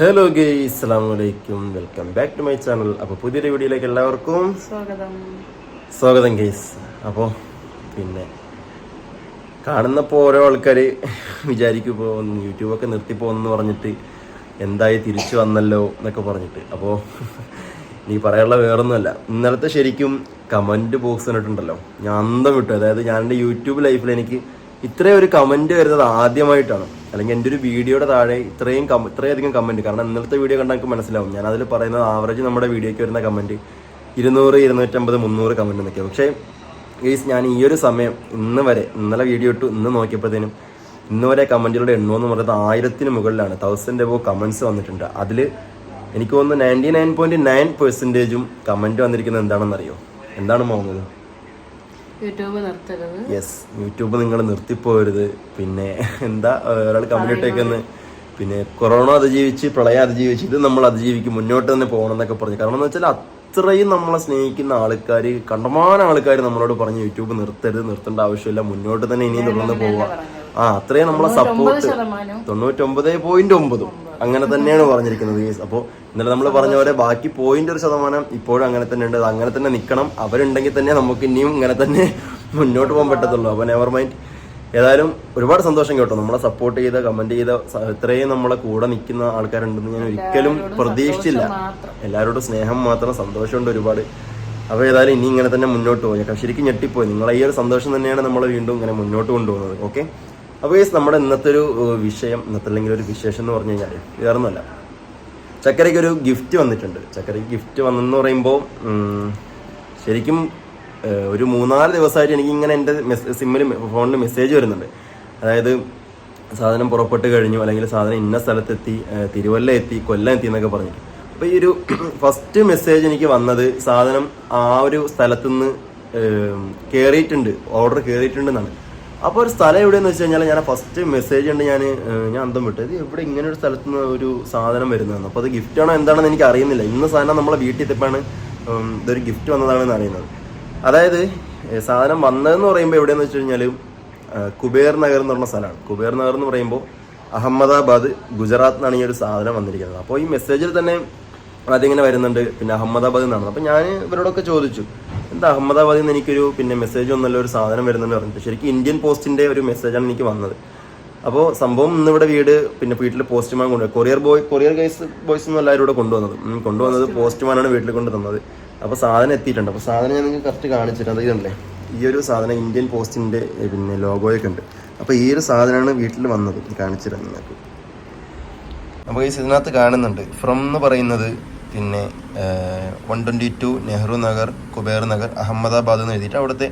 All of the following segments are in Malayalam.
ഹലോ ഗേ വലൈക്കും welcome back to my channel അപ്പോൾ പുതിയൊരു വീഡിയോയിലേക്ക് എല്ലാവർക്കും സ്വാഗതം. സ്വാഗതം ഗെയ്സ് അപ്പോൾ പിന്നെ കാണുന്നപ്പോൾ ഓരോ ആൾക്കാര് വിചാരിക്കും ഇപ്പോൾ യൂട്യൂബൊക്കെ നിർത്തിപ്പോന്ന് പറഞ്ഞിട്ട് എന്തായി തിരിച്ചു വന്നല്ലോ എന്നൊക്കെ പറഞ്ഞിട്ട്. അപ്പോൾ നീ പറയാനുള്ള വേറൊന്നുമല്ല. ഇന്നലത്തെ ശരിക്കും കമന്റ് ബോക്സ് കണ്ടിട്ടുണ്ടല്ലോ ഞാൻ അന്തം വിട്ടു. അതായത് ഞാൻ എന്റെ യൂട്യൂബ് ലൈഫിൽ എനിക്ക് ഇത്രയും ഒരു കമന്റ് വരുന്നത് ആദ്യമായിട്ടാണ്. അല്ലെങ്കിൽ എന്റെ ഒരു വീഡിയോയുടെ താഴെ ഇത്രയും ഇത്രയധികം കമന്റ് കാരണം ഇന്നലത്തെ വീഡിയോ കണ്ടാൽ നമുക്ക് മനസ്സിലാവും. ഞാൻ അതിൽ പറയുന്നത് ആവറേജ് നമ്മുടെ വീഡിയോയ്ക്ക് വരുന്ന കമന്റ് ഇരുന്നൂറ് ഇരുന്നൂറ്റമ്പത് മുന്നൂറ് കമന്റ് എന്നൊക്കെ പക്ഷേ ഗൈസ് ഞാൻ ഈ ഒരു സമയം ഇന്ന് വരെ ഇന്നലെ വീഡിയോ ഇട്ടു ഇന്ന് നോക്കിയപ്പോഴത്തേനും ഇന്ന് വരെ കമന്റുകളുടെ എണ്ണം എന്ന് പറയുന്നത് ആയിരത്തിന് മുകളിലാണ്. തൗസൻഡ് എബോ കമന്റ്സ് വന്നിട്ടുണ്ട്. അതിൽ എനിക്ക് തോന്നുന്നു നയന്റി നയൻ പോയിന്റ് നയൻ പെർസെന്റേജും കമന്റ് വന്നിരിക്കുന്നത് എന്താണെന്ന് അറിയോ എന്താണ് നിർത്തരുത് യെസ് യൂട്യൂബ് നിങ്ങൾ നിർത്തിപ്പോരുത്. പിന്നെ എന്താ ഒരാൾ കമന്റ് ഇട്ടേക്കെന്ന്. പിന്നെ കൊറോണ അതിജീവിച്ച് പ്രളയം അതിജീവിച്ച് ഇത് നമ്മൾ അതിജീവിക്കും മുന്നോട്ട് തന്നെ പോകണം എന്നൊക്കെ പറഞ്ഞു. കാരണം എന്ന് വെച്ചാൽ അത്രയും നമ്മളെ സ്നേഹിക്കുന്ന ആൾക്കാർ കണ്ടമാന ആൾക്കാർ നമ്മളോട് പറഞ്ഞു യൂട്യൂബ് നിർത്തരുത് നിർത്തേണ്ട ആവശ്യമില്ല മുന്നോട്ട് തന്നെ ഇനിയും തുടർന്ന് പോവുക. ആ അത്രയും നമ്മളെ സപ്പോർട്ട് തൊണ്ണൂറ്റൊമ്പത് പോയിന്റ് ഒമ്പതും. അങ്ങനെ തന്നെയാണ് പറഞ്ഞിരിക്കുന്നത് ഗൈസ് അപ്പോൾ ഇന്നലെ നമ്മൾ പറഞ്ഞ പോലെ ബാക്കി പോയിന്റ് ഒരു ശതമാനം ഇപ്പോഴും അങ്ങനെ തന്നെ ഉണ്ട്. അങ്ങനെ തന്നെ നിൽക്കണം അവരുണ്ടെങ്കിൽ തന്നെ നമുക്ക് ഇനിയും ഇങ്ങനെ തന്നെ മുന്നോട്ട് പോകാൻ പറ്റത്തുള്ളൂ. അപ്പോൾ നെവർ മൈൻഡ് ഏതായാലും ഒരുപാട് സന്തോഷം കേട്ടോ. നമ്മളെ സപ്പോർട്ട് ചെയ്ത കമന്റ് ചെയ്ത ഇത്രയും നമ്മളെ കൂടെ നിൽക്കുന്ന ആൾക്കാരുണ്ടെന്ന് ഞാൻ ഒരിക്കലും പ്രതീക്ഷിച്ചില്ല. എല്ലാവരോടും സ്നേഹം മാത്രം സന്തോഷമുണ്ട് ഒരുപാട്. അപ്പോൾ ഏതായാലും ഇനി ഇങ്ങനെ തന്നെ മുന്നോട്ട് പോയി ശരിക്കും ഞെട്ടിപ്പോയി. നിങ്ങളെ ഈ ഒരു സന്തോഷം തന്നെയാണ് നമ്മൾ വീണ്ടും ഇങ്ങനെ മുന്നോട്ട് കൊണ്ടുപോകുന്നത്. ഓക്കെ അപ്പോൾ ഈ നമ്മുടെ ഇന്നത്തെ ഒരു വിഷയം ഇന്നത്തെ അല്ലെങ്കിൽ ഒരു വിശേഷം എന്ന് പറഞ്ഞു കഴിഞ്ഞാൽ വേറൊന്നുമല്ല. ചക്കരയ്ക്ക് ഒരു ഗിഫ്റ്റ് വന്നിട്ടുണ്ട്. ചക്കരയ്ക്ക് ഗിഫ്റ്റ് വന്നെന്ന് പറയുമ്പോൾ ശരിക്കും ഒരു മൂന്നാൽ ദിവസമായിട്ട് എനിക്ക് ഇങ്ങനെ എന്റെ സിമ്മിൽ ഫോണിൽ മെസ്സേജ് വരുന്നുണ്ട്. അതായത് സാധനം പുറപ്പെട്ട് കഴിഞ്ഞു അല്ലെങ്കിൽ സാധനം ഇന്ന സ്ഥലത്തെത്തി തിരുവല്ല എത്തി കൊല്ലം എത്തി എന്നൊക്കെ പറഞ്ഞു അപ്പോൾ ഈ ഒരു ഫസ്റ്റ് മെസ്സേജ് എനിക്ക് വന്നത് സാധനം ആ ഒരു സ്ഥലത്തുനിന്ന് കയറിയിട്ടുണ്ട് ഓർഡർ കയറിയിട്ടുണ്ടെന്നാണ് അപ്പോൾ ഒരു സ്ഥലം എവിടെയെന്ന് വെച്ച് കഴിഞ്ഞാൽ ഞാൻ ഫസ്റ്റ് മെസ്സേജ് ഉണ്ട് ഞാൻ ഞാൻ അന്തം വിട്ടു. ഇത് എവിടെ ഇങ്ങനെ ഒരു സ്ഥലത്ത് നിന്ന് ഒരു സാധനം വരുന്നതെന്ന് അപ്പോൾ അത് ഗിഫ്റ്റ് ആണോ എന്താണെന്ന് എനിക്ക് അറിയുന്നില്ല. ഇന്ന സാധനം നമ്മളെ വീട്ടിൽ എത്തിയപ്പോഴാണ് ഇതൊരു ഗിഫ്റ്റ് വന്നതാണെന്ന് അറിയുന്നത്. അതായത് സാധനം വന്നതെന്ന് പറയുമ്പോൾ എവിടെയെന്ന് വെച്ച് കഴിഞ്ഞാൽ കുബേർ നഗർ എന്ന് പറഞ്ഞ സ്ഥലമാണ്. കുബേർ നഗർ എന്ന് പറയുമ്പോൾ അഹമ്മദാബാദ് ഗുജറാത്ത് നിന്നാണ് ഈ ഒരു സാധനം വന്നിരിക്കുന്നത്. അപ്പോൾ ഈ മെസ്സേജിൽ തന്നെ അതിങ്ങനെ വരുന്നുണ്ട് പിന്നെ അഹമ്മദാബാദ് എന്നാണ്. അപ്പോൾ ഞാൻ ഇവരോടൊക്കെ ചോദിച്ചു. എന്താ അഹമ്മദാബാദിൽ നിന്ന് എനിക്കൊരു പിന്നെ മെസ്സേജ് ഒന്നല്ല ഒരു സാധനം വരുന്നെന്ന് പറഞ്ഞിട്ട്. ശരിക്കും ഇന്ത്യൻ പോസ്റ്റിന്റെ ഒരു മെസ്സേജാണ് എനിക്ക് വന്നത്. അപ്പോൾ സംഭവം ഇന്ന് ഇവിടെ വീട് പിന്നെ വീട്ടിൽ പോസ്റ്റ്മാൻ കൊണ്ടുപോയി courier boy courier guys boys ഒന്നും എല്ലാവരും ഇവിടെ കൊണ്ടുവന്നത്. കൊണ്ടുവന്നത് പോസ്റ്റ്മാനാണ് വീട്ടിൽ കൊണ്ട് തന്നത്. അപ്പോൾ സാധനം എത്തിയിട്ടുണ്ട്. അപ്പോൾ സാധനം ഞാൻ നിങ്ങൾക്ക് കറക്റ്റ് കാണിച്ചിട്ടുണ്ട് ഇതുണ്ടല്ലേ? ഈ ഒരു സാധനം ഇന്ത്യൻ പോസ്റ്റിന്റെ പിന്നെ ലോഗോയൊക്കെ ഉണ്ട്. അപ്പോൾ ഈ ഒരു സാധനമാണ് വീട്ടിൽ വന്നത്. കാണിച്ചിരുന്നത് നിങ്ങൾക്ക്. അപ്പോൾ ഈ ഇതിനകത്ത് കാണുന്നുണ്ട്. ഫ്രം എന്ന് പറയുന്നത് പിന്നെ one twenty two Nehru Nagar Kuber Nagar Ahmedabad എന്ന് എഴുതിയിട്ട് അവിടുത്തെ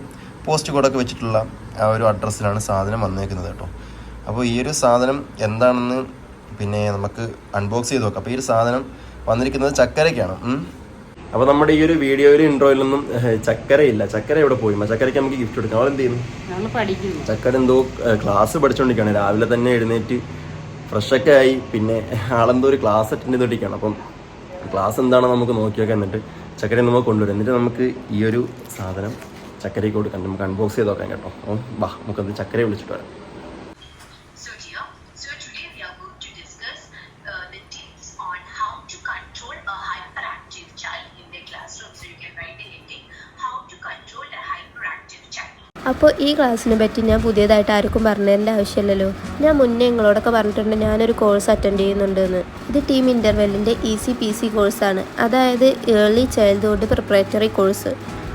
പോസ്റ്റ് കോഡൊക്കെ വെച്ചിട്ടുള്ള ആ ഒരു അഡ്രസ്സിലാണ് സാധനം വന്നേക്കുന്നത് കേട്ടോ. അപ്പോൾ ഈ ഒരു സാധനം എന്താണെന്ന് പിന്നെ നമുക്ക് അൺബോക്സ് ചെയ്ത് നോക്കാം. അപ്പോൾ ഈ ഒരു സാധനം വന്നിരിക്കുന്നത് ചക്കരയ്ക്കാണ്. അപ്പോൾ നമ്മുടെ ഈ ഒരു വീഡിയോയിൽ ഇൻട്രോയിലൊന്നും നിന്നും ചക്കരയില്ല. ചക്കര എവിടെ പോയി? ചക്കരയ്ക്ക് നമുക്ക് ഗിഫ്റ്റ് കൊടുക്കാം. അവൾ എന്ത് ചെയ്യുന്നു? ചക്കര എന്തോ ക്ലാസ് പഠിച്ചുകൊണ്ടിരിക്കുകയാണ് രാവിലെ തന്നെ എഴുന്നേറ്റ് ഫ്രഷൊക്കെ ആയി. പിന്നെ ആളെന്തോ ഒരു ക്ലാസ് അറ്റൻഡ് ചെയ്തോണ്ടിരിക്കുകയാണ്. അപ്പം ക്ലാസ് എന്താണെന്ന് നമുക്ക് നോക്കി നോക്കാം എന്നിട്ട് ചക്കരയും നമുക്ക് കൊണ്ടുവരും. എന്നിട്ട് നമുക്ക് ഈ ഒരു സാധനം ചക്കരയ്ക്ക് കൊടുക്കാം നമുക്ക് അൺബോക്സ് ചെയ്ത് നോക്കാം കേട്ടോ. വാ നമുക്കത് ചക്കരയെ വിളിച്ചിട്ട് വരാം. അപ്പോൾ ഈ ക്ലാസ്സിനെ പറ്റി ഞാൻ പുതിയതായിട്ട് ആർക്കും പറഞ്ഞതിന്റെ ആവശ്യമില്ലല്ലോ. ഞാൻ മുന്നേ നിങ്ങളോടൊക്കെ പറഞ്ഞിട്ടുണ്ട് ഞാനൊരു കോഴ്സ് അറ്റൻഡ് ചെയ്യുന്നുണ്ട് എന്ന് ഇത് ടീം ഇന്റർവെല്ലിന്റെ ഇ സി പി സി കോഴ്സാണ് അതായത് ഏർലി ചൈൽഡ്ഹുഡ് പ്രിപ്പറേറ്ററി കോഴ്സ്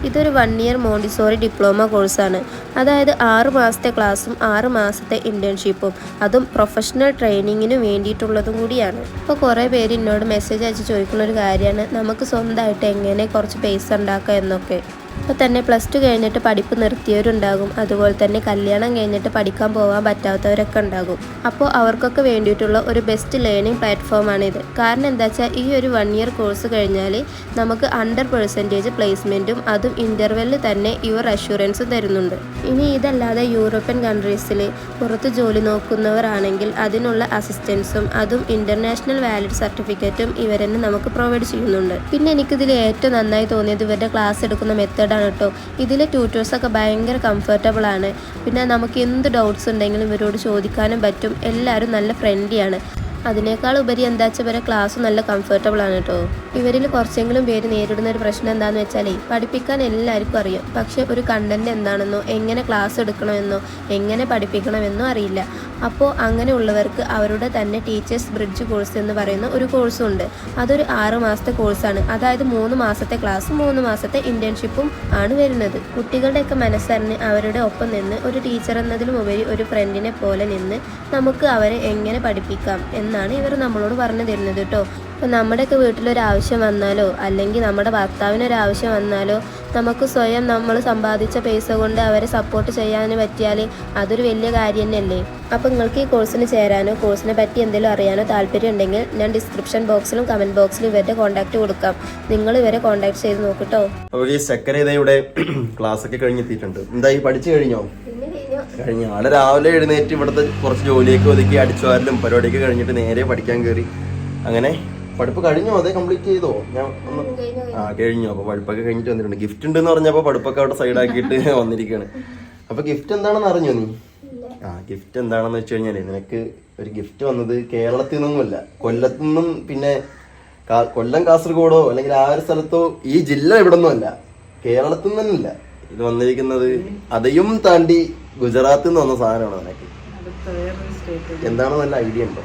ഇതൊരു വൺ ഇയർ മോണ്ടിസോറി ഡിപ്ലോമ കോഴ്സാണ് അതായത് ആറ് മാസത്തെ ക്ലാസ്സും ആറ് മാസത്തെ ഇന്റേൺഷിപ്പും അതും പ്രൊഫഷണൽ ട്രെയിനിങ്ങിനു വേണ്ടിയിട്ടുള്ളതും കൂടിയാണ്. ഇപ്പോൾ കുറേ പേര് എന്നോട് മെസ്സേജ് അയച്ച് ചോദിക്കുന്ന ഒരു കാര്യമാണ്. നമുക്ക് സ്വന്തമായിട്ട് എങ്ങനെ കുറച്ച് പൈസ ഉണ്ടാക്കാം എന്നൊക്കെ. ഇപ്പോൾ തന്നെ പ്ലസ് ടു കഴിഞ്ഞിട്ട് പഠിപ്പ് നിർത്തിയവരുണ്ടാകും. അതുപോലെ തന്നെ കല്യാണം കഴിഞ്ഞിട്ട് പഠിക്കാൻ പോകാൻ പറ്റാത്തവരൊക്കെ ഉണ്ടാകും. അപ്പോൾ അവർക്കൊക്കെ വേണ്ടിയിട്ടുള്ള ഒരു ബെസ്റ്റ് ലേണിംഗ് പ്ലാറ്റ്ഫോമാണിത് കാരണം എന്താ വെച്ചാൽ ഈ ഒരു വൺ ഇയർ കോഴ്സ് കഴിഞ്ഞാൽ നമുക്ക് ഹൺഡ്രഡ് പെർസെന്റേജ് പ്ലേസ്മെന്റും അതും ഇന്റർവെല്ലിൽ തന്നെ ഇവർ അഷുറൻസ് തരുന്നുണ്ട്. ഇനി ഇതല്ലാതെ യൂറോപ്യൻ കൺട്രീസിൽ പുറത്ത് ജോലി നോക്കുന്നവരാണെങ്കിൽ അതിനുള്ള അസിസ്റ്റൻസും അതും ഇന്റർനാഷണൽ വാലിഡ് സർട്ടിഫിക്കറ്റും ഇവരെന്നെ നമുക്ക് പ്രൊവൈഡ് ചെയ്യുന്നുണ്ട്. പിന്നെ എനിക്കിതിൽ ഏറ്റവും നന്നായി തോന്നിയത് ഇവരുടെ ക്ലാസ് എടുക്കുന്ന മെത്തേഡാണ് കേട്ടോ. ഇതിലെ ട്യൂട്ടേഴ്സൊക്കെ ഭയങ്കര കംഫർട്ടബിൾ ആണ്. പിന്നെ നമുക്ക് എന്ത് ഡൗട്ട്സ് ഉണ്ടെങ്കിലും ഇവരോട് ചോദിക്കാനും പറ്റും. എല്ലാവരും നല്ല ഫ്രണ്ട്ലിയാണ് അതിനേക്കാൾ ഉപരി എന്താ വെച്ചാൽ ഇവരെ ക്ലാസ് നല്ല കംഫർട്ടബിൾ ആണ് കേട്ടോ ഇവരിൽ കുറച്ചെങ്കിലും പേര് നേരിടുന്ന ഒരു പ്രശ്നം എന്താന്ന് വെച്ചാൽ പഠിപ്പിക്കാൻ എല്ലാവർക്കും അറിയാം. പക്ഷെ ഒരു കണ്ടന്റ് എന്താണെന്നോ എങ്ങനെ ക്ലാസ് എടുക്കണമെന്നോ എങ്ങനെ പഠിപ്പിക്കണമെന്നോ അറിയില്ല. അപ്പോൾ അങ്ങനെയുള്ളവർക്ക് അവരുടെ തന്നെ ടീച്ചേഴ്സ് ബ്രിഡ്ജ് കോഴ്സ് എന്ന് പറയുന്ന ഒരു കോഴ്സും ഉണ്ട്. അതൊരു ആറ് മാസത്തെ കോഴ്സാണ് അതായത് മൂന്ന് മാസത്തെ ക്ലാസ്സും മൂന്ന് മാസത്തെ ഇന്റേൺഷിപ്പും ആണ് വരുന്നത്. കുട്ടികളുടെയൊക്കെ മനസ്സറിഞ്ഞ് അവരുടെ ഒപ്പം നിന്ന് ഒരു ടീച്ചർ എന്നതിലും ഉപരി ഒരു ഫ്രണ്ടിനെ പോലെ നിന്ന് നമുക്ക് അവരെ എങ്ങനെ പഠിപ്പിക്കാം എന്നാണ് ഇവർ നമ്മളോട് പറഞ്ഞു തരുന്നത് കേട്ടോ. അപ്പോൾ നമ്മുടെയൊക്കെ വീട്ടിലൊരാവശ്യം വന്നാലോ അല്ലെങ്കിൽ നമ്മുടെ ഭർത്താവിനൊരാവശ്യം വന്നാലോ നമുക്ക് സ്വയം നമ്മൾ സമ്പാദിച്ച പൈസ കൊണ്ട് അവരെ സപ്പോർട്ട് ചെയ്യാൻ പറ്റിയാൽ അതൊരു വലിയ കാര്യം തന്നെയല്ലേ അപ്പോൾ നിങ്ങൾക്ക് ഈ കോഴ്സിന് ചേരാനോ കോഴ്സിനെ പറ്റി എന്തെങ്കിലും അറിയാനോ താല്പര്യം ഉണ്ടെങ്കിൽ ഞാൻ ഡിസ്ക്രിപ്ഷൻ ബോക്സിലും കമന്റ് ബോക്സിലും ഇവരുടെ കോൺടാക്റ്റ് കൊടുക്കാം. നിങ്ങൾ ഇവരെ കോൺടാക്ട് ചെയ്ത് നോക്കിട്ടോ ഈ സെക്കൻഡ് ഇതയുടെ ക്ലാസ് ഒക്കെ കഴിഞ്ഞെത്തിയിട്ടുണ്ട്. എന്തായി? പഠിച്ചു കഴിഞ്ഞോ? കഴിഞ്ഞ. ആൾ രാവിലെ എഴുന്നേറ്റ് ഇവിടുത്തെ കുറച്ച് ജോലിയൊക്കെ ഒതുക്കി അടിച്ചുവാരലും പരിപാടിയൊക്കെ കഴിഞ്ഞിട്ട് നേരെ പഠിക്കാൻ കയറി. അങ്ങനെ പഠിപ്പ് കഴിഞ്ഞോ അതെ കംപ്ലീറ്റ് ചെയ്തോ? ഞാൻ ഒന്ന് ആ കഴിഞ്ഞു. അപ്പൊ പഠിപ്പൊക്കെ കഴിഞ്ഞിട്ട് വന്നിട്ടുണ്ട്. ഗിഫ്റ്റ് ഉണ്ടെന്ന് പറഞ്ഞപ്പോ പഠിപ്പൊക്കെ അവിടെ സൈഡ് സൈഡാക്കിയിട്ട് വന്നിരിക്കുകയാണ് അപ്പൊ ഗിഫ്റ്റ് എന്താണെന്ന് അറിഞ്ഞോ നീ? ആ ഗിഫ്റ്റ് എന്താണെന്ന് വെച്ച് കഴിഞ്ഞാൽ നിനക്ക് ഒരു ഗിഫ്റ്റ് വന്നത് കേരളത്തിൽ നിന്നൊന്നുമല്ല. കൊല്ലത്തു നിന്നും പിന്നെ കൊല്ലം കാസർഗോഡോ അല്ലെങ്കിൽ ആ ഒരു സ്ഥലത്തോ ഈ ജില്ല ഇവിടെ ഒന്നുമല്ല കേരളത്തിൽ നിന്നല്ല. ഇത് വന്നിരിക്കുന്നത്. അതയും താണ്ടി ഗുജറാത്തിൽ നിന്ന് വന്ന സാധനമാണ് നിനക്ക്? അടുത്ത വേറൊരു സ്റ്റേറ്റ് എന്താണ് നല്ല ഐഡിയ ഉണ്ടോ?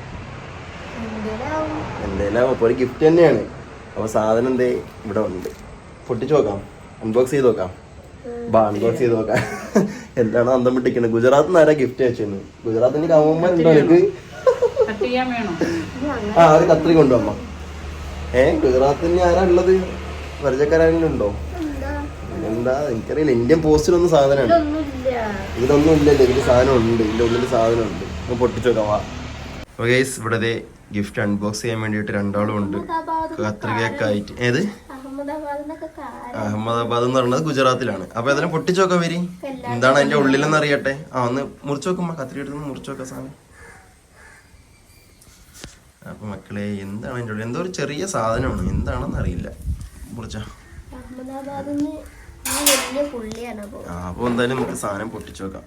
എന്തേലാവും. അപ്പൊ ഒരു ഗിഫ്റ്റ് തന്നെയാണ്. അപ്പൊ സാധനം എന്തേ? ഇവിടെ ഉണ്ട്. പൊട്ടിച്ചു നോക്കാം. അൺബോക്സ് ചെയ്ത് നോക്കാം. ബാ അൺബോക്സ് ചെയ്ത് നോക്കാം. എന്താണ് അന്തം വിട്ടിക്കുന്നത് ഗുജറാത്തിൽ നിന്ന് ആരാ ഗിഫ്റ്റ് വെച്ചിരുന്നു ഗുജറാത്തിന്റെ എനിക്ക് ചെയ്യാൻ വേണോ? ആ അത് കത്രി കൊണ്ടുവമ്മ ഏ ഗുജറാത്തിന് ആരാ ഉള്ളത്? പരിചയക്കാരുണ്ടോ ഉണ്ടോ? എന്താ? എനിക്കറിയില്ല. ഇന്ത്യൻ പോസ്റ്റിലൊന്നും സാധനമാണ്. ഇതിലൊന്നും ഇല്ലല്ലോ ഇതിൽ സാധനം ഉണ്ട് ഇതിന്റെ ഉള്ളിൽ സാധനം ഉണ്ട് ഒന്ന് പൊട്ടിച്ചു നോക്കാം ഗൈസ് ഇവിടെ ഗിഫ്റ്റ് അൺബോക്സ് ചെയ്യാൻ വേണ്ടിയിട്ട് രണ്ടാളും ഉണ്ട്. കത്രികയൊക്കെ ആയിട്ട്. ഏത്? അഹമ്മദാബാദ് എന്ന് പറയുന്നത് ഗുജറാത്തിലാണ്. അപ്പൊ അതിനെ പൊട്ടിച്ചു നോക്കാം വരി. എന്താണ് അതിന്റെ ഉള്ളിലെന്ന് അറിയട്ടെ? ആ ഒന്ന് മുറിച്ചു നോക്കുമ്പോ കത്രി എടുത്ത് മുറിച്ചു നോക്കാം സാധനം. അപ്പൊ മക്കളെ എന്താണ് അതിന്റെ ഉള്ളിൽ? എന്തോ ഒരു ചെറിയ സാധനമാണ്. എന്താണെന്ന് അറിയില്ല. മുറിച്ച. ആ അപ്പൊ. എന്തായാലും നമുക്ക് സാധനം പൊട്ടിച്ചു വെക്കാം.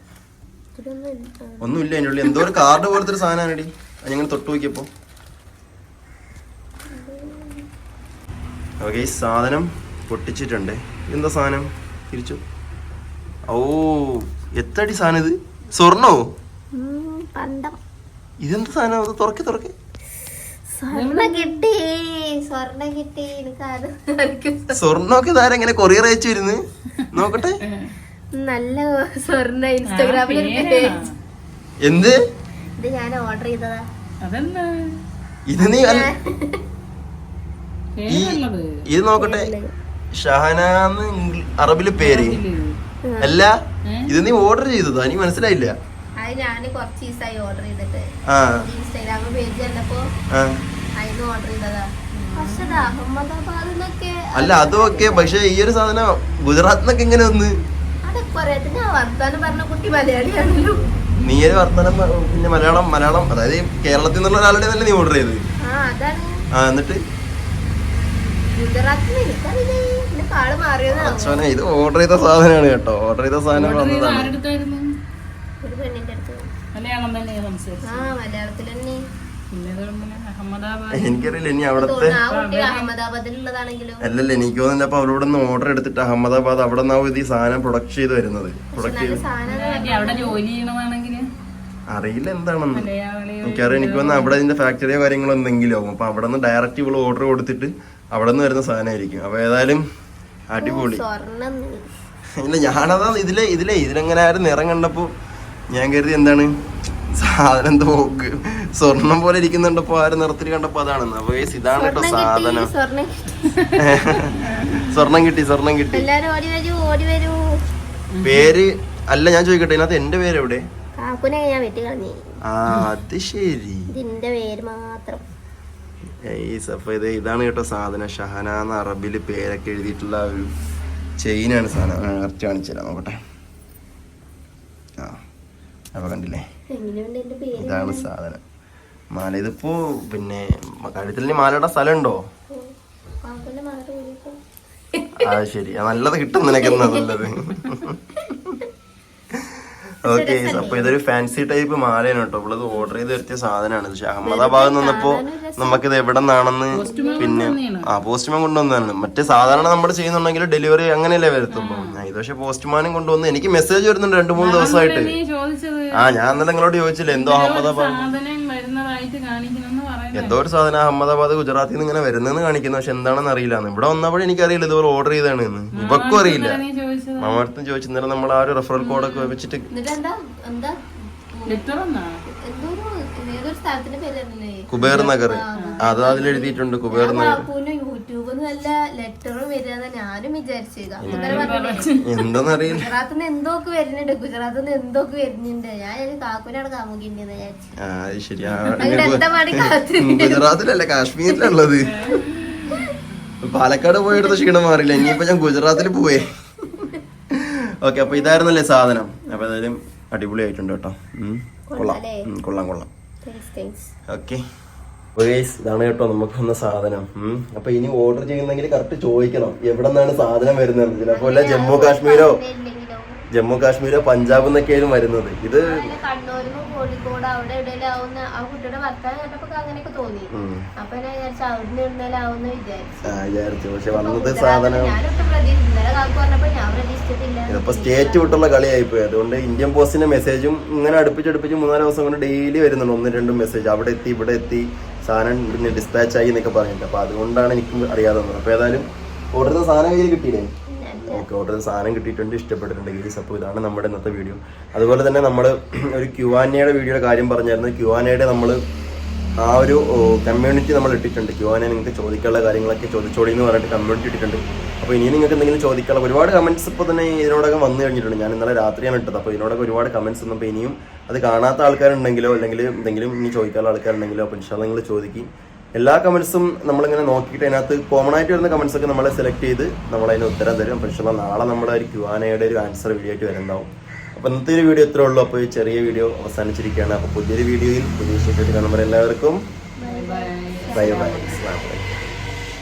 ഒന്നുമില്ല അതിന്റെ ഉള്ളിൽ. എന്തോ ഒരു കാർഡ് പോലത്തെ ഒരു സാധനമാണെടി. ഞങ്ങൾ തൊട്ട് നോക്കിയപ്പോ. ഓക്കെ ഈ സാധനം പൊട്ടിച്ചിട്ടുണ്ട്. എന്താ സാധനം? തിരിച്ചു. ഓ എത്തടി സാധനം ഇത്? സ്വർണോ? പണ്ടം. ഇതെന്താ സാധനം? അത് തുറക്കി തുറക്കി സ്വർണ കിട്ടി സ്വർണ കിട്ടി എനിക്ക് ആരും സ്വർണമൊക്കെ ഇതാരം ഇങ്ങനെ കൊറിയർ അയച്ചു വരുന്നു നോക്കട്ടെ. നല്ല സ്വർണ ഇൻസ്റ്റാഗ്രാമിൽ എന്ത്? ഇത് ഞാൻ ഓർഡർ ചെയ്തതാ. ഇത് നീ ഇത് നോക്കട്ടെ. ഷഹനാന്ന് അറബിൽ പേര്. അല്ല ഇത് നീ ഓർഡർ ചെയ്തതാ. നീ മനസ്സിലായില്ല. അത് ഞാൻ കുറച്ച് ദിവസമായി ഓർഡർ ചെയ്തിട്ട്. ആ. ഇൻസ്റ്റാഗ്രാം പേജ് കണ്ടപ്പോ അല്ല അതും ഒക്കെ പക്ഷെ ഈ ഒരു സാധനം ഗുജറാത്തിൽ നിന്നൊക്കെ എങ്ങനെ വന്ന്? നീ ഒരു വർത്തമാനം പിന്നെ മലയാളം മലയാളം അതായത് കേരളത്തിൽ നിന്നുള്ള ഒരാളുടെ തന്നെ നീ ഓർഡർ ചെയ്ത് ആ എന്നിട്ട്? അച്ഛനെ ഇത് ഓർഡർ ചെയ്ത സാധനമാണ് കേട്ടോ. ഓർഡർ ചെയ്ത സാധനം വന്നതാണ്. മലയാളം തന്നെ സംസാരിച്ചു ആ മലയാളത്തിൽ തന്നെ ഇത് എനിക്കറിയില്ല ഇനി അവിടത്തെ അല്ലല്ല എനിക്ക് തോന്നുന്നില്ല. അപ്പൊ അവരോട് നിന്ന് ഓർഡർ എടുത്തിട്ട് അഹമ്മദാബാദ് അവിടെ നിന്നാവും ഈ സാധനം പ്രൊഡക്ട് ചെയ്ത് വരുന്നത്. പ്രൊഡക്ട് ചെയ്ത്. അറിയില്ല എന്താണെന്ന്. എനിക്കറിയാം എനിക്ക് തോന്നുന്നു അവിടെ അതിന്റെ ഫാക്ടറിയോ കാര്യങ്ങളോ എന്തെങ്കിലും ആവും. അപ്പൊ അവിടെ നിന്ന് ഡയറക്റ്റ് ഇവൾ ഓർഡർ കൊടുത്തിട്ട് അവിടെ നിന്ന് വരുന്ന സാധനമായിരിക്കും. അപ്പൊ ഏതായാലും അടിപൊളി. സ്വർണം. ഇല്ല ഞാനതാ ഇതിലെ ഇതിലെ ഇതിലെങ്ങനെ ആരും നിറം കണ്ടപ്പോ ഞാൻ കരുതി എന്താണ്? സാധനം എന്തോ സ്വർണം പോലെ ഇരിക്കുന്നുണ്ടപ്പോ ആരും നിറത്തിൽ കണ്ടപ്പോ അതാണ് അപ്പൊ ഇതാണ് കേട്ടോ സാധനം. സ്വർണം കിട്ടി. സ്വർണം കിട്ടി പേര് അല്ല ഞാൻ ചോദിക്കട്ടെ ഇതിനകത്ത് എന്റെ പേര് എവിടെ? ആ അത് ശരി. അപ്പൊ ഇത് ഇതാണ് കേട്ടോ സാധനം. ഷഹന എന്ന അറബിൽ പേരൊക്കെ എഴുതിയിട്ടുള്ള ഒരു ചെയിനാണ് സാധനം. കറക്റ്റ് കാണിച്ചു തരാം നോക്കട്ടെ. ആ അപ്പൊ കണ്ടില്ലേ? ഇതാണ് സാധനം. മാല ഇതിപ്പോ പിന്നെ കഴുത്തിൽ മാലയുടെ സ്ഥലം ഉണ്ടോ. ആ ശരി. നല്ലത് കിട്ടും നിനക്കെന്നാ നല്ലത്. ഓക്കെ അപ്പൊ ഇതൊരു ഫാൻസി ടൈപ്പ് മാലയാണ് കേട്ടോ. ഇത് ഓർഡർ ചെയ്ത് വരുത്തിയ സാധനമാണ്. പക്ഷെ അഹമ്മദാബാദ് നിന്നപ്പോ നമുക്കിത് എവിടെ നിന്നാണെന്ന് പിന്നെ ആ പോസ്റ്റ്മാൻ കൊണ്ടുവന്നതാണ് മറ്റേ സാധാരണ നമ്മൾ ചെയ്യുന്നുണ്ടെങ്കിൽ ഡെലിവറി അങ്ങനെയല്ലേ വരുത്തുമ്പോ ഞാൻ ഇത് പക്ഷെ പോസ്റ്റ്മാനും കൊണ്ടുവന്ന് എനിക്ക് മെസ്സേജ് വരുന്നുണ്ട് രണ്ടു മൂന്ന് ദിവസമായിട്ട്. ആ ഞാൻ ഇന്നലെ നിങ്ങളോട് ചോദിച്ചില്ലേ എന്തോ അഹമ്മദാബാദ് എന്തോ ഒരു സാധനം അഹമ്മദാബാദ് ഗുജറാത്തിൽ നിന്ന് ഇങ്ങനെ വരുന്നെന്ന് കാണിക്കുന്നു പക്ഷെ എന്താണെന്ന് അറിയില്ല ഇവിടെ വന്നപ്പോഴും എനിക്കറിയില്ല ഇതുപോലെ ഓർഡർ ചെയ്താണ് എന്ന് ഇവക്കും അറിയില്ല. മാമർത്തും മാമടുത്തും ചോദിച്ചു ഇന്നലെ നമ്മൾ ആ ഒരു റെഫറൽ കോഡൊക്കെ വെച്ചിട്ട് എന്നിട്ട് എന്താ എന്താ? ലിറ്റർ എന്തോ ഒരു ഏതൊരു സ്ഥലത്തിന്റെ പേരല്ലേ കുബേർ നഗർ. അത് അതിൽ എഴുതിയിട്ടുണ്ട് കുബേർ നഗർ. ബാപ്പുവിന് യൂട്യൂബിൽ ലെറ്ററും വരിക ഞാനും പറഞ്ഞില്ലേ? എന്താന്നറിയില്ല ഗുജറാത്തിൽ നിന്ന് എന്തോക്ക് വരുന്നുണ്ട്? ഗുജറാത്തിൽ നിന്ന് എന്തോക്ക് വരുന്നുണ്ട്? ഞാൻ കാക്കൂനാണ് കാമുകിന്റെ വിചാരിച്ചു. ഗുജറാത്തിലല്ല കാശ്മീരിലുള്ളത്. പാലക്കാട് പോയെടുത്ത ക്ഷീണം മാറില്ല ഇനിയിപ്പോ ഞാൻ ഗുജറാത്തിൽ പോവേ. ഓക്കെ അപ്പൊ ഇതായിരുന്നല്ലേ സാധനം. അപ്പൊ ഏതായാലും അടിപൊളിയായിട്ടുണ്ട് കേട്ടോ. കൊള്ളാം. കൊള്ളാം കൊള്ളാം. ഓക്കെ. ഇതാണ് കേട്ടോ നമുക്ക് വന്ന സാധനം. അപ്പൊ ഇനി ഓർഡർ ചെയ്യുന്നെങ്കിൽ കറക്റ്റ് ചോദിക്കണം. എവിടെ നിന്നാണ് സാധനം വരുന്നത്? ചിലപ്പോ അല്ല ജമ്മു കാശ്മീരോ? ജമ്മു കാശ്മീരോ പഞ്ചാബ് എന്നൊക്കെയായിരുന്നു വരുന്നത്. ഇത് വിചാരിച്ചു പക്ഷെ വന്നത് സാധനം ഇതിപ്പോ സ്റ്റേറ്റ് വിട്ടുള്ള കളിയായി പോയി അതുകൊണ്ട് ഇന്ത്യൻ പോസ്റ്റിന്റെ മെസ്സേജും ഇങ്ങനെ അടുപ്പിച്ചടുപ്പിച്ച് മൂന്നാൽ ദിവസം കൊണ്ട് ഡെയിലി വരുന്നുണ്ട്. ഒന്നും രണ്ടും മെസ്സേജ് അവിടെ എത്തി ഇവിടെ എത്തി. സാധനം ഇവിടുന്ന് ഡിസ്പാച്ച് ആയി എന്നൊക്കെ പറഞ്ഞിട്ട് അപ്പൊ അതുകൊണ്ടാണ് എനിക്ക് അറിയാതെ വന്നത്. അപ്പൊ ഏതായാലും ഓർഡർ ചെയ്ത സാധനം കയ്യിൽ കിട്ടിയില്ലേ? ഓക്കെ ഓർഡർ ചെയ്ത സാധനം കിട്ടിയിട്ടുണ്ട് ഇഷ്ടപ്പെട്ടിട്ടുണ്ട്. ഗീസ് അപ്പോൾ ഇതാണ് നമ്മുടെ ഇന്നത്തെ വീഡിയോ. അതുപോലെ തന്നെ നമ്മൾ ഒരു ക്യുവാനയുടെ വീഡിയോയുടെ കാര്യം പറഞ്ഞായിരുന്നു. ക്യുവാനയുടെ നമ്മൾ ആ ഒരു കമ്മ്യൂണിറ്റി നമ്മൾ ഇട്ടിട്ടുണ്ട്. ക്യുവാനെ നിങ്ങൾക്ക് ചോദിക്കാനുള്ള കാര്യങ്ങളൊക്കെ ചോദിച്ചോളി എന്ന് പറഞ്ഞിട്ട് കമ്മ്യൂണിറ്റി ഇട്ടിട്ടുണ്ട്. അപ്പോൾ ഇനി നിങ്ങൾക്ക് എന്തെങ്കിലും ചോദിക്കാനുള്ള ഒരുപാട് കമന്റ്സ് ഇപ്പോൾ തന്നെ ഇതിനോടൊക്കെ വന്നു കഴിഞ്ഞിട്ടുണ്ട്. ഞാൻ ഇന്നലെ രാത്രിയാണ് ഇട്ടത്. അപ്പോൾ ഇതിനോടൊക്കെ ഒരുപാട് കമന്റ്സ് വന്നപ്പോൾ ഇനിയും അത് കാണാത്ത ആൾക്കാരുണ്ടെങ്കിലോ അല്ലെങ്കിൽ എന്തെങ്കിലും ഇനി ചോദിക്കാനുള്ള ആൾക്കാരുണ്ടെങ്കിലോ അപ്പോൾ ഇൻഷാ നിങ്ങൾ ചോദിക്കും. എല്ലാ കമൻസും നമ്മളിങ്ങനെ നോക്കിയിട്ട് അതിനകത്ത് കോമൺ ആയിട്ട് വരുന്ന കമൻസ് ഒക്കെ നമ്മൾ സെലക്ട് ചെയ്ത് നമ്മൾ അതിന് ഉത്തരം തരും. അപ്പോൾ ഇൻഷാ നാളെ നമ്മുടെ ഒരു ക്യുവാനയുടെ ഒരു ആൻസർ വീഡിയോ ആയിട്ട് വരുന്നുണ്ടാവും. അപ്പോൾ ഇന്നത്തെ ഒരു വീഡിയോ ഇത്രേ ഉള്ളൂ. അപ്പോൾ ഈ ചെറിയ വീഡിയോ അവസാനിച്ചിരിക്കുകയാണ്. അപ്പോൾ പുതിയൊരു വീഡിയോയിൽ പുതിയ വിശേഷമായിട്ട് കാണുമ്പോൾ എല്ലാവർക്കും ബൈ ബൈ അലൈക്കും